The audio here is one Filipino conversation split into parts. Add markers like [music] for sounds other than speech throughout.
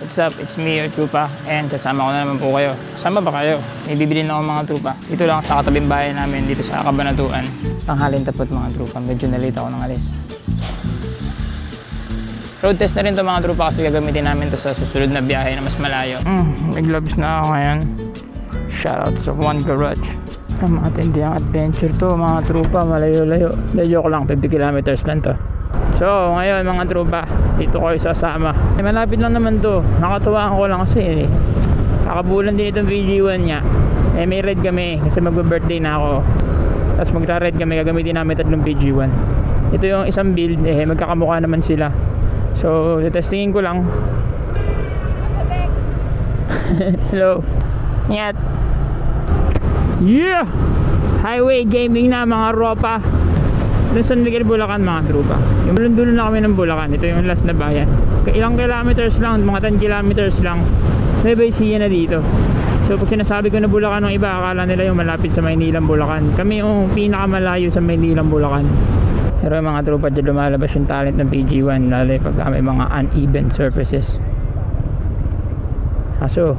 What's up? It's me, your trupa. And kasama ko na naman po kayo. Kasama ba kayo? May bibili na ako mga trupa. Dito lang sa katabing bahay namin, dito sa Kabanatuan. Tanghalin tapot mga trupa. Medyo nalita ako ng alis. Road test na rin to mga trupa kasi gagamitin namin to sa susunod na biyahe na mas malayo. Mm, may gloves na ako ngayon. Shoutout sa One Garage. Ah, matindi ang adventure to mga trupa, malayo-layo. Hindi, joke lang, 50 kilometers lang to. So, ngayon mga trupa, dito ko kayo sasama. Eh, malapit lang naman to. Nakatuwaan ko lang kasi eh. Kakabulan din itong VG1 niya. Eh, may red kami kasi magbe-birthday na ako. Tapos magta-red kami, gagamitin namin tatlong VG1. Ito yung isang build, eh, magkakamukha naman sila. So, testingin ko lang. [laughs] Hello. Ingat. Yeah! Highway gaming na mga ropa. Doon San Miguel, Bulacan mga trupa. Yung dulo na kami ng Bulacan. Ito yung last na bayan. Ilang kilometers lang, mga 10 kilometers lang. May Baysiya na dito. So pag sinasabi ko na Bulacan ng iba, akala nila yung malapit sa Maynilang Bulacan. Kami yung pinakamalayo sa Maynilang Bulacan. Pero yung mga trupa dyan lumalabas yung talent ng PG1 lalo pagka may mga uneven surfaces. Kaso,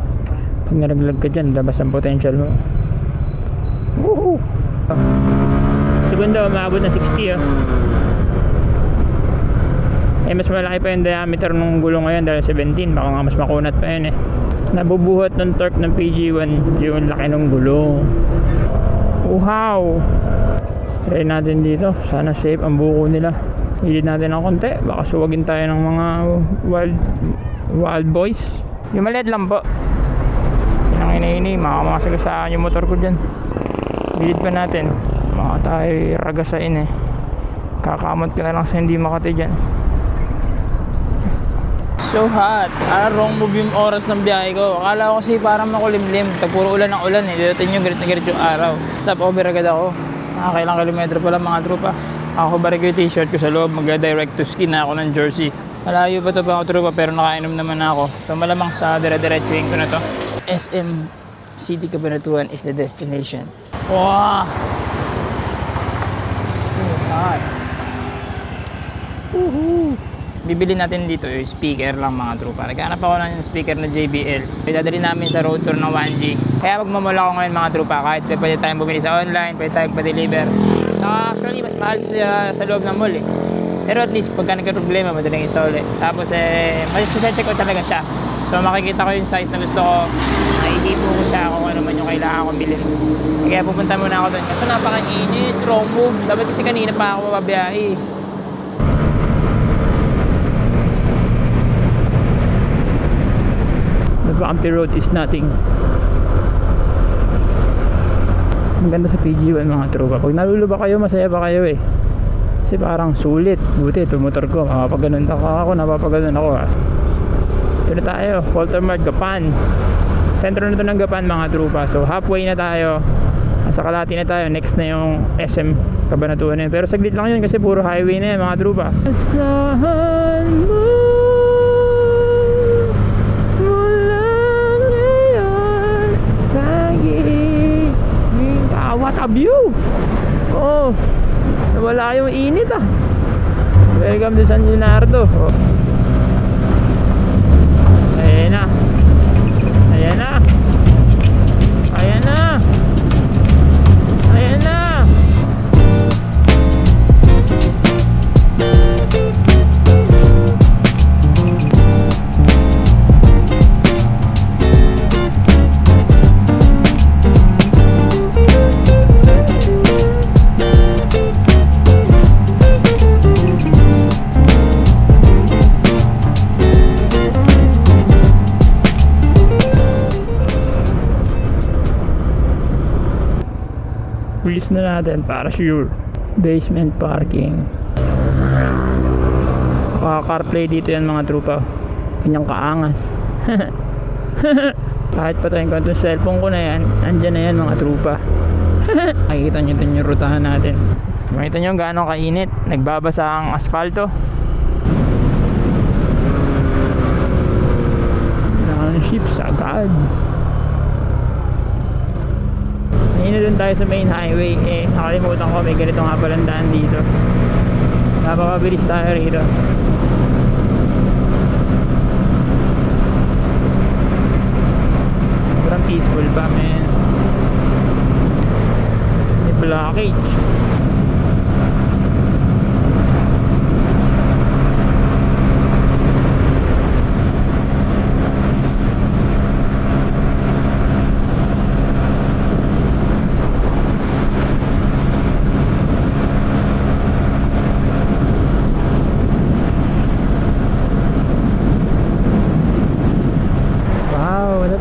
pag naraglag ka dyan, labas ang potential mo. Woohoo! Segundo, umabot ng 60 oh. Eh, mas malaki pa yung diameter ng gulong ngayon dahil 17. Baka nga mas makunat pa yun eh. Nabubuhat ng torque ng PG1 yung laki ng gulong. Wow! Try natin dito. Sana safe ang buko nila. Hilid natin ng konti. Baka suwagin tayo ng mga wild wild boys. Yung lang po. Yan ang inaini. Makamasagasaan yung motor ko dyan. Hilid pa natin. Mga tayo ragasain eh. Kakamot ka na lang sa hindi makati dyan. So hot. Arong move yung oras ng biyahe ko. Akala ko kasi parang makulimlim. Tag puro ulan ng ulan eh. Dito yung garit na garit yung araw. Stop over agad ako. Nakakailang kilometro pala mga trupa. Ako barag yung t-shirt ko sa loob. Mag-direct to skin na ako ng jersey. Malayo pa to pa ako trupa pero nakainom naman ako. So malamang sa dire-diretsuhin ko na to. SM City Cabanatuan is the destination. Wow! Hot. Woohoo! Bibili natin dito yung speaker lang mga trupa. Naghanap ako ng speaker na JBL. Idadali namin sa road tour ng 1G. Kaya magmamula ako ngayon mga trupa. Kahit pwede tayong bumili sa online, pwede tayong pa-deliver. Uh, actually, mas mahal sa, sa loob ng mall eh. Pero at least pagka nagka-problema, madaling isa ulit. Tapos eh, check ko talaga siya. So makikita ko yung size na gusto ko. Naihipo ko siya kung ano man yung kailangan kong bilhin. Kaya pupunta muna ako doon. Kaso napaka-init, wrong move. Dapat kasi kanina pa ako mababiyahe. Bumpy road is nothing. Ang ganda sa PG1 mga tropa. Pag naluluba kayo, masaya pa kayo eh. Kasi parang sulit. Buti, ito motor ko. Mapapaganon ako, ako napapaganon ako ah. Ito na tayo, Walter Mart, Gapan. Sentro na ito ng Gapan mga tropa. So halfway na tayo. Nasa kalati na tayo. Next na yung SM Kabanatuan na yun. Pero saglit lang yun kasi puro highway na yan mga tropa. Asahan mo ah, what a view oh nawala yung init ah welcome to San Leonardo oh. Release na natin para sure. Basement parking. Ah, CarPlay dito yan mga trupa. Kanyang kaangas. [laughs] Kahit patayin ko itong cellphone ko na yan, andyan na yan mga trupa. [laughs] Makikita nyo ito yung rutahan natin. Makita nyo gaano kainit. Nagbabasa ang asfalto. Ships agad. dun tayo sa main highway eh nakalimutan ko may ganito nga palang daan dito. Napakabilis tayo rito. Sobrang peaceful pa man. May blockage.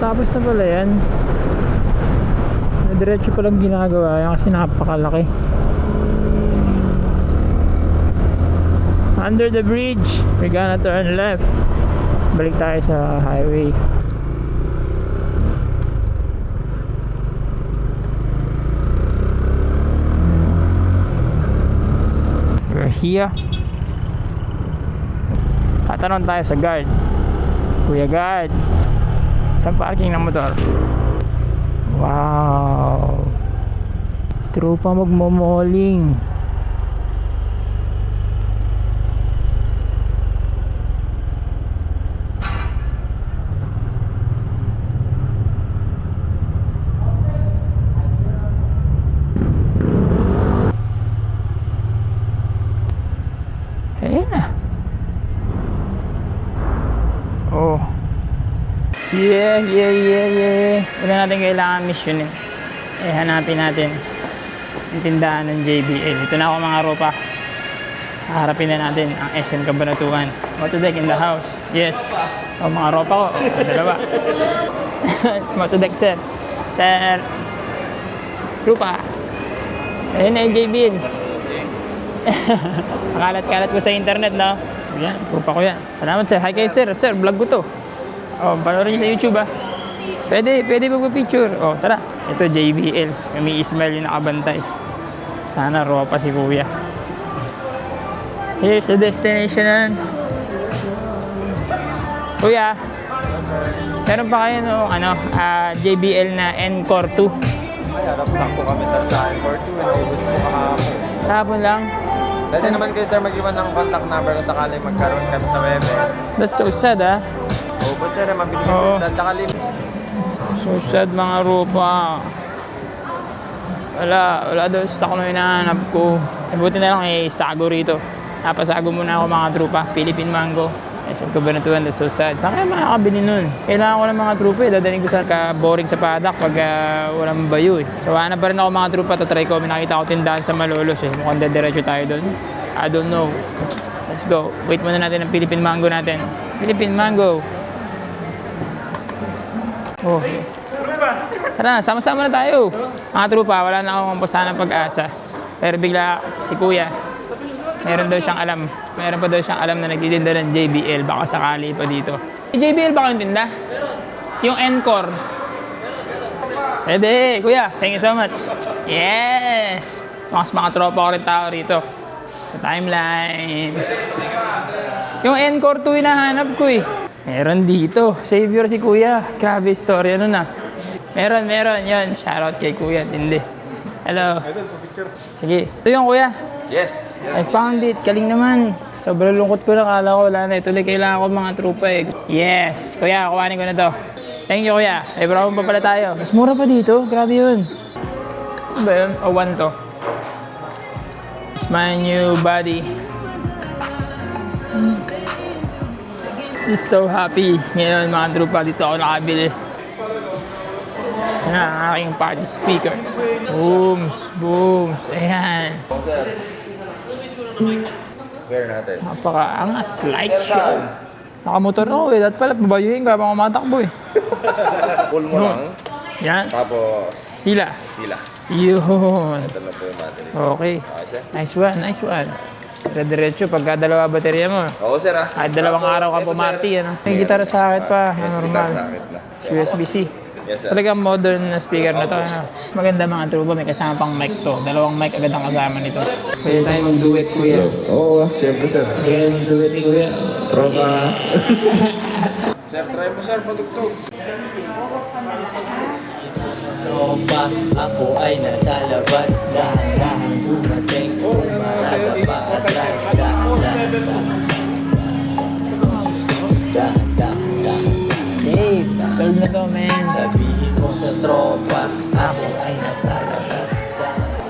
Natapos na pala yan. Diretso palang ginagawa yan kasi napakalaki. Under the bridge, we're gonna turn left. Balik tayo sa highway. We're here. Tatanong tayo sa guard. Kuya guard, Saan parking ng motor? Wow! Tropa magmomoling. Ayun na. Oh. Yeah, yeah, yeah. Wala natin kailangan mission eh. Eh, hanapin natin yung tindahan ng JBL. Ito na ako mga ropa. Haharapin na natin ang SM Kabanatuan. Motodek in the house. Yes. O mga ropa ko. O, dalawa. [laughs] Motodek sir. Sir. Rupa. Ayun na yung JBL. [laughs] Akalat-kalat ko sa internet, no? Yan, rupa ko yan. Salamat sir. Hi kayo sir. Sir, vlog ko to. Oh, panoorin niyo sa YouTube ah. Pwede, pwede magpa-picture. Oh, tara. Ito JBL. Kami Ismail yung nakabantay. Sana ropa si kuya. Here's the destination. Kuya, meron pa kayo no, ano, ah, JBL na Encore 2? Ay, harap sakto kami sir sa Encore 2. Naubos po kahapon. Kahapon lang. Pwede naman kayo sir mag-iwan ng contact number kung sakaling magkaroon kami sa Webes. That's so sad ah. Ubos sir, mabili Oo. kasi. At saka lim. So sad mga ropa. Wala, wala daw stock na hinahanap ko. Eh, Buti na lang eh, sago rito. Napasago muna ako mga trupa. Philippine Mango. Eh, saan ko ba natuwan? That's so sad. Saan kaya makakabili nun? Kailangan ko ng mga trupa eh. Dadaling ko sa ka-boring sa padak pag ah, walang bayo eh. So, wala pa rin ako mga trupa. Tatry ko. May nakita ko tindahan sa Malolos eh. Mukhang dediretso tayo doon. I don't know. Let's go. Wait muna natin ang Philippine Mango natin. Philippine Mango. Oh. Tara, sama-sama na tayo. Mga trupa, wala na akong pasanang pag-asa. Pero bigla, si kuya, meron daw siyang alam. Meron pa daw siyang alam na nagtitinda ng JBL. Baka sakali pa dito. Yung JBL ba kayong tinda? Yung Encore. Pwede, kuya. Thank you so much. Yes! Mas mga tropa ko rin tao rito. Sa timeline. Yung Encore 2 hinahanap ko eh. Meron dito. Savior si kuya. Grabe story. Ano na? Meron, meron. Yan. Shoutout kay kuya. Tindi. Hello. Sige. Ito yung kuya. Yes! I found it. Kaling naman. Sobrang lungkot ko na. Kala ko wala na. Ituloy kailangan ko mga trupa eh. Yes. Kuya, kuhanin ko na to. Thank you, kuya. Ay, brown pa pala tayo. Mas mura pa dito. Grabe yun. Ano ba yun? O, one to. It's my new body. Just so happy. Ngayon, mga trupa, dito ako nakabili. Ang aking party speaker. Booms, booms. Ayan. natin? Napaka-angas. Light show. Nakamotor na ako eh. Dapat pala, babayuhin ka habang kumatakbo eh. [laughs] Pull mo lang. Yan. Tapos, Hila. hila. Yun. Ito na po yung battery. Okay. Nice one, nice one. Dire-diretso pagka dalawa baterya mo. Oo sir ah. Kahit dalawang Tapos, araw ka ito, pumarty, sir. ano? May gitara sa akin pa, Yes, normal. guitar sa akin na. USB-C. Yes sir. Talagang modern na speaker na to. Ano? Maganda mga trupa, may kasama pang mic to. Dalawang mic agad ang kasama nito. Pwede tayo mag-duet, kuya. Oo, ah, siyempre sir. Pwede mag-duet ni kuya. Tropa. [laughs] sir, try mo sir, patugtog. Tropa, ako ay nasa labas Dahan-dahan tropa Ako ay nasa labas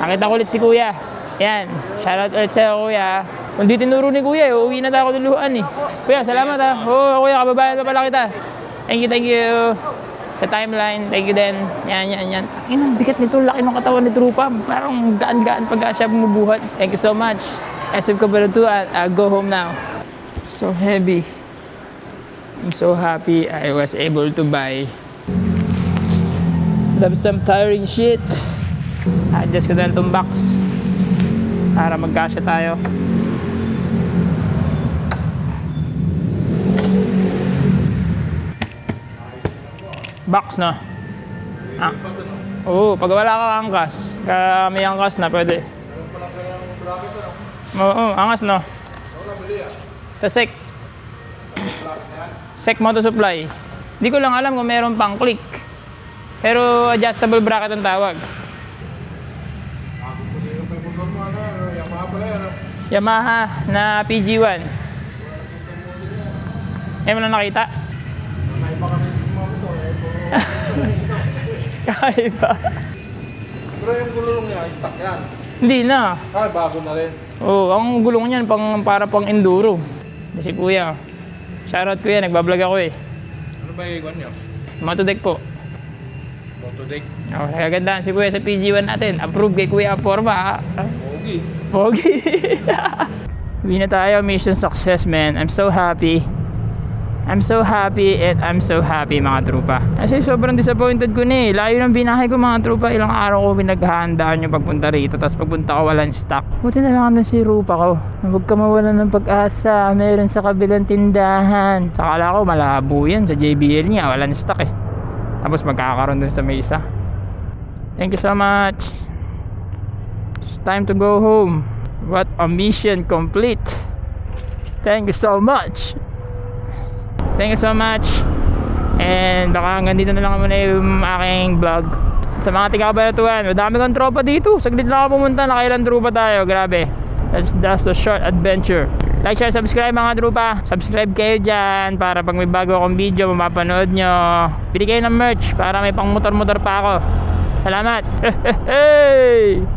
Nakita ko ulit si Kuya. Yan. Shoutout ulit sa'yo, Kuya. Kung di tinuro ni Kuya, eh, uuwi na tayo luluhan eh. Kuya, salamat ha. Oo, Kuya, kababayan pa pala kita. Thank you, thank you. Sa timeline, thank you din. Yan, yan, yan. Ang bigat nito, laki ng katawan ni Trupa. Parang gaan-gaan pag siya bumubuhat. Thank you so much. SF Kabaratuan, I'll go home now. So heavy. I'm so happy I was able to buy them some tiring shit. Adjust ko na itong box para magkasya tayo. Box na. Ah. Oo, pag wala kang angkas, kaya may angkas na pwede. Oo, angas no. Sa sec. Sec motor supply. Hindi ko lang alam kung meron pang click. Pero adjustable bracket ang tawag. Yamaha na PG1. Eh, mo na nakita? [laughs] Kakaiba. Pero yung gulong niya, stock yan. Hindi na. Ah, bago na rin. Oo, ang gulong niyan pang, para pang enduro. Kasi kuya, shoutout kuya, nagbablog ako eh. Ano ba yung niyo? Motodeck po. Motodeck. Oh, kagandaan si kuya sa PG1 natin. Approve kay kuya Forma. Pogi. Pogi. [laughs] Uwi na tayo. Mission success, man. I'm so happy. I'm so happy and I'm so happy mga trupa. Kasi sobrang disappointed ko na eh. Layo ng binahe ko mga trupa. Ilang araw ko pinaghahandaan yung pagpunta rito. Tapos pagpunta ko walang stock. Buti na lang doon si Rupa ko. Huwag ka mawalan ng pag-asa. Meron sa kabilang tindahan. Sakala ko malabo yan. Sa JBL niya walang stock eh. Tapos magkakaroon doon sa mesa. Thank you so much. It's time to go home. What a mission complete. Thank you so much. Thank you so much. And baka hanggang dito na lang muna yung aking vlog. Sa mga tiga-kabalatuan, madami kong tropa dito. Saglit lang ako pumunta, nakailan tropa tayo. Grabe. That's, that's a short adventure. Like, share, subscribe mga tropa. Subscribe kayo dyan para pag may bago akong video, mapapanood nyo. Bili kayo ng merch para may pang motor-motor pa ako. Salamat. [laughs] Hey!